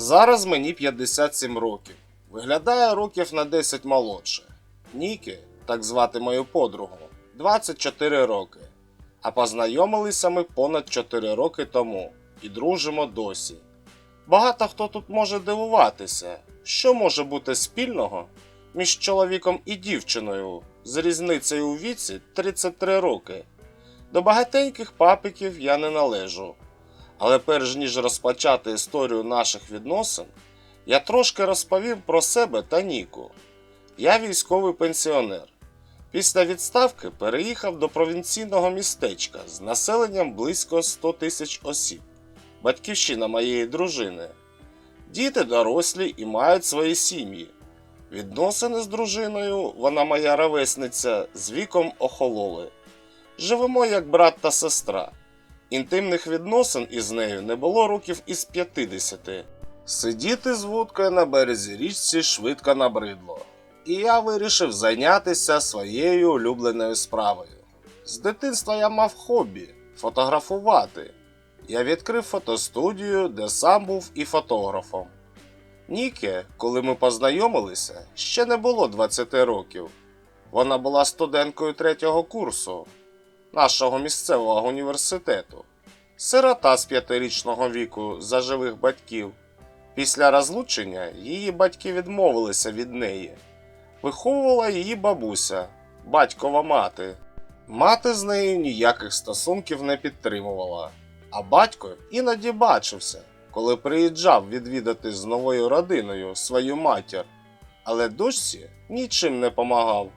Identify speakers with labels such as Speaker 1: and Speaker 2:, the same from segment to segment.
Speaker 1: Зараз мені 57 років. Виглядає років на 10 молодше. Нікі, так звати мою подругу, 24 роки. А познайомилися ми понад 4 роки тому і дружимо досі. Багато хто тут може дивуватися, що може бути спільного між чоловіком і дівчиною з різницею у віці 33 роки. До багатеньких папиків я не належу. Але перш ніж розпочати історію наших відносин, я трошки розповім про себе та Ніку. Я військовий пенсіонер. Після відставки переїхав до провінційного містечка з населенням близько 100 тисяч осіб, батьківщина моєї дружини. Діти дорослі і мають свої сім'ї. Відносини з дружиною, вона моя ровесниця, з віком охололи. Живемо як брат та сестра. Інтимних відносин із нею не було років із 50. Сидіти з вудкою на березі річці швидко набридло, і я вирішив зайнятися своєю улюбленою справою. З дитинства я мав хобі фотографувати. Я відкрив фотостудію, де сам був і фотографом. Ніке, коли ми познайомилися, ще не було 20 років. Вона була студенткою третього курсу нашого місцевого університету, сирота з п'ятирічного віку за живих батьків. Після розлучення її батьки відмовилися від неї. Виховувала її бабуся, батькова мати. Мати з нею ніяких стосунків не підтримувала, а батько іноді бачився, коли приїжджав відвідати з новою родиною свою матір, але дочці нічим не помагав.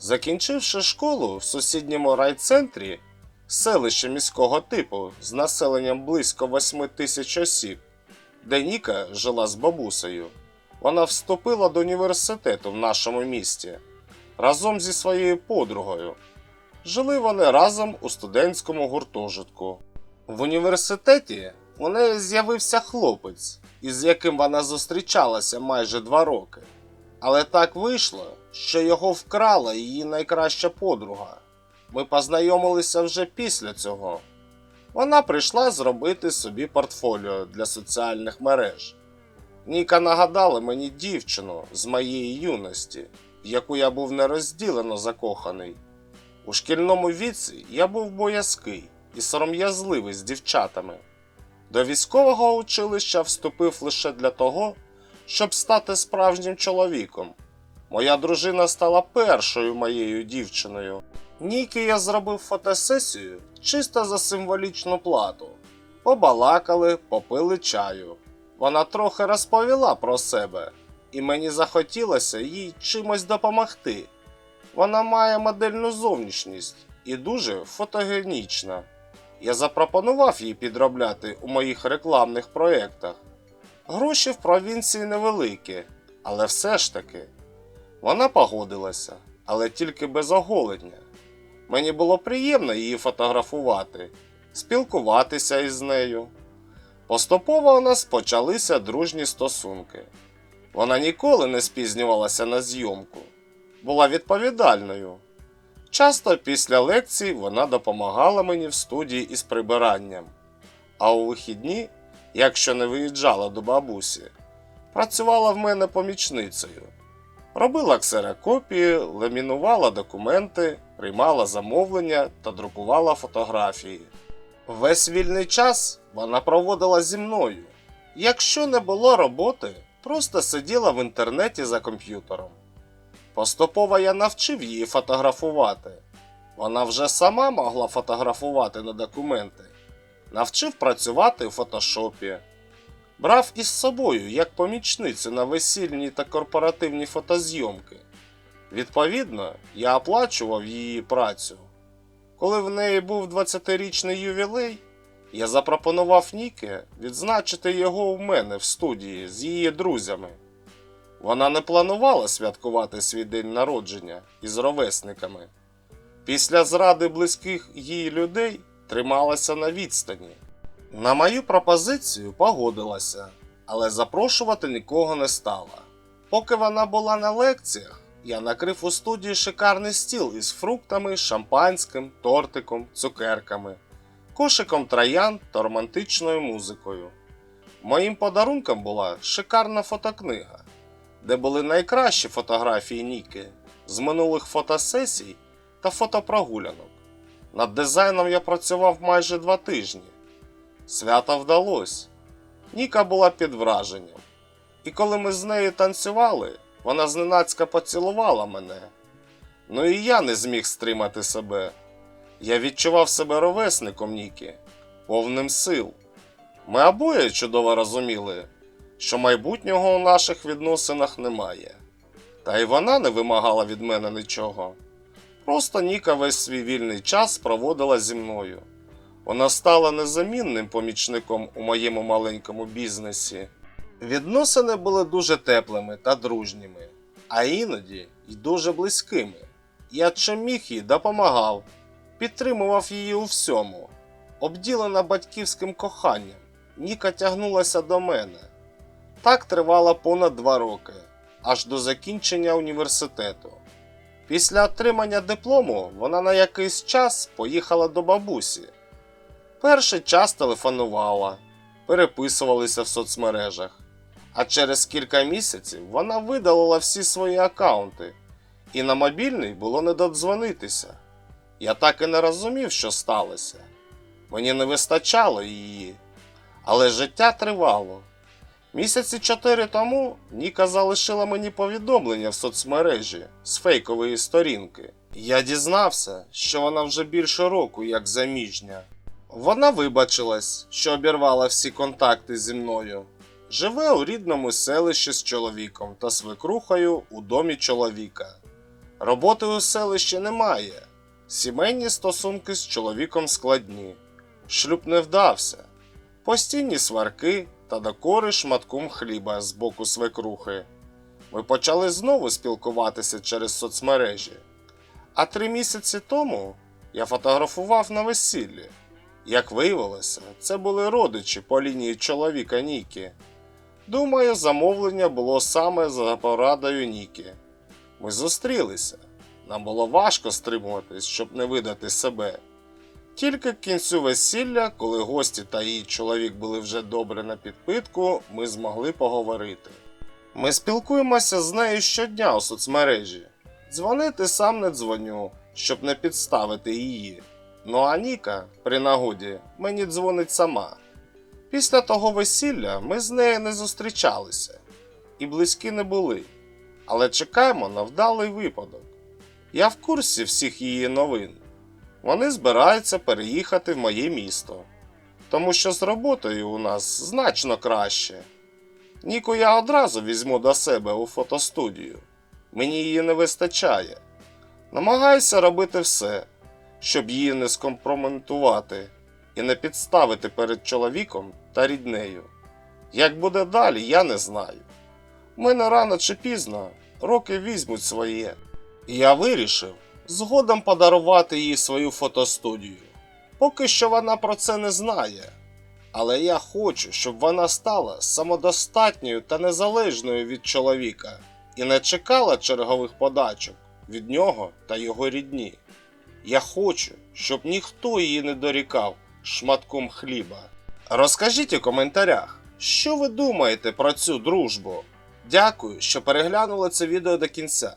Speaker 1: Закінчивши школу в сусідньому райцентрі, селище міського типу з населенням близько 8 тисяч осіб, де Ніка жила з бабусею, вона вступила до університету в нашому місті разом зі своєю подругою. Жили вони разом у студентському гуртожитку. В університеті у неї з'явився хлопець, із яким вона зустрічалася майже два роки. Але так вийшло, що його вкрала її найкраща подруга. Ми познайомилися вже після цього. Вона прийшла зробити собі портфоліо для соціальних мереж. Ніка нагадала мені дівчину з моєї юності, в яку я був нерозділено закоханий. У шкільному віці я був боязкий і сором'язливий з дівчатами. До військового училища вступив лише для того, щоб стати справжнім чоловіком. Моя дружина стала першою моєю дівчиною. Нікі я зробив фотосесію чисто за символічну плату. Побалакали, попили чаю. Вона трохи розповіла про себе, і мені захотілося їй чимось допомогти. Вона має модельну зовнішність і дуже фотогенічна. Я запропонував їй підробляти у моїх рекламних проєктах. Гроші в провінції невеликі, але все ж таки. Вона погодилася, але тільки без оголення. Мені було приємно її фотографувати, спілкуватися із нею. Поступово у нас почалися дружні стосунки. Вона ніколи не спізнювалася на зйомку, була відповідальною. Часто після лекцій вона допомагала мені в студії із прибиранням, а у вихідні, якщо не виїжджала до бабусі, працювала в мене помічницею. Робила ксерокопії, ламінувала документи, приймала замовлення та друкувала фотографії. Весь вільний час вона проводила зі мною. Якщо не було роботи, просто сиділа в інтернеті за комп'ютером. Поступово я навчив її фотографувати. Вона вже сама могла фотографувати на документи, навчив працювати у фотошопі. Брав із собою як помічницю на весільні та корпоративні фотозйомки. Відповідно, я оплачував її працю. Коли в неї був 20-річний ювілей, я запропонував Ніке відзначити його у мене в студії з її друзями. Вона не планувала святкувати свій день народження із ровесниками. Після зради близьких їй людей трималася на відстані. На мою пропозицію погодилася, але запрошувати нікого не стала. Поки вона була на лекціях, я накрив у студії шикарний стіл із фруктами, шампанським, тортиком, цукерками, кошиком троян та романтичною музикою. Моїм подарунком була шикарна фотокнига, де були найкращі фотографії Ніки з минулих фотосесій та фотопрогулянок. Над дизайном я працював майже два тижні. Свято вдалося. Ніка була під враженням. І коли ми з нею танцювали, вона зненацька поцілувала мене. Ну і я не зміг стримати себе. Я відчував себе ровесником Ніки, повним сил. Ми обоє чудово розуміли, що майбутнього у наших відносинах немає. Та й вона не вимагала від мене нічого. Просто Ніка весь свій вільний час проводила зі мною. Вона стала незамінним помічником у моєму маленькому бізнесі. Відносини були дуже теплими та дружніми, а іноді й дуже близькими. Я чим міг їй допомагав, підтримував її у всьому. Обділена батьківським коханням, Ніка тягнулася до мене. Так тривало понад два роки, аж до закінчення університету. Після отримання диплому вона на якийсь час поїхала до бабусі. Перший час телефонувала, переписувалися в соцмережах, а через кілька місяців вона видалила всі свої акаунти, і на мобільний було не додзвонитися. Я так і не розумів, що сталося. Мені не вистачало її, але життя тривало. Місяці чотири тому Ніка залишила мені повідомлення в соцмережі з фейкової сторінки. Я дізнався, що вона вже більше року як заміжня. Вона вибачилась, що обірвала всі контакти зі мною. Живе у рідному селищі з чоловіком та свекрухою у домі чоловіка. Роботи у селищі немає. Сімейні стосунки з чоловіком складні. Шлюб не вдався. Постійні сварки та докори шматком хліба з боку свекрухи. Ми почали знову спілкуватися через соцмережі. А три місяці тому я фотографував на весіллі. Як виявилося, це були родичі по лінії чоловіка Нікі. Думаю, замовлення було саме за порадою Нікі. Ми зустрілися. Нам було важко стримуватись, щоб не видати себе. Тільки к кінцю весілля, коли гості та її чоловік були вже добре на підпитку, ми змогли поговорити. Ми спілкуємося з нею щодня у соцмережі. Дзвонити сам не дзвоню, щоб не підставити її. Ну а Ніка, при нагоді, мені дзвонить сама. Після того весілля ми з нею не зустрічалися і близькі не були, але чекаємо на вдалий випадок. Я в курсі всіх її новин. Вони збираються переїхати в моє місто, тому що з роботою у нас значно краще. Ніку я одразу візьму до себе у фотостудію. Мені її не вистачає. Намагаюся робити все, щоб її не скомпрометувати і не підставити перед чоловіком та ріднею. Як буде далі, я не знаю. У мене рано чи пізно роки візьмуть своє. І я вирішив згодом подарувати їй свою фотостудію. Поки що вона про це не знає. Але я хочу, щоб вона стала самодостатньою та незалежною від чоловіка і не чекала чергових подачок від нього та його рідні. Я хочу, щоб ніхто її не дорікав шматком хліба. Розкажіть у коментарях, що ви думаєте про цю дружбу. Дякую, що переглянули це відео до кінця.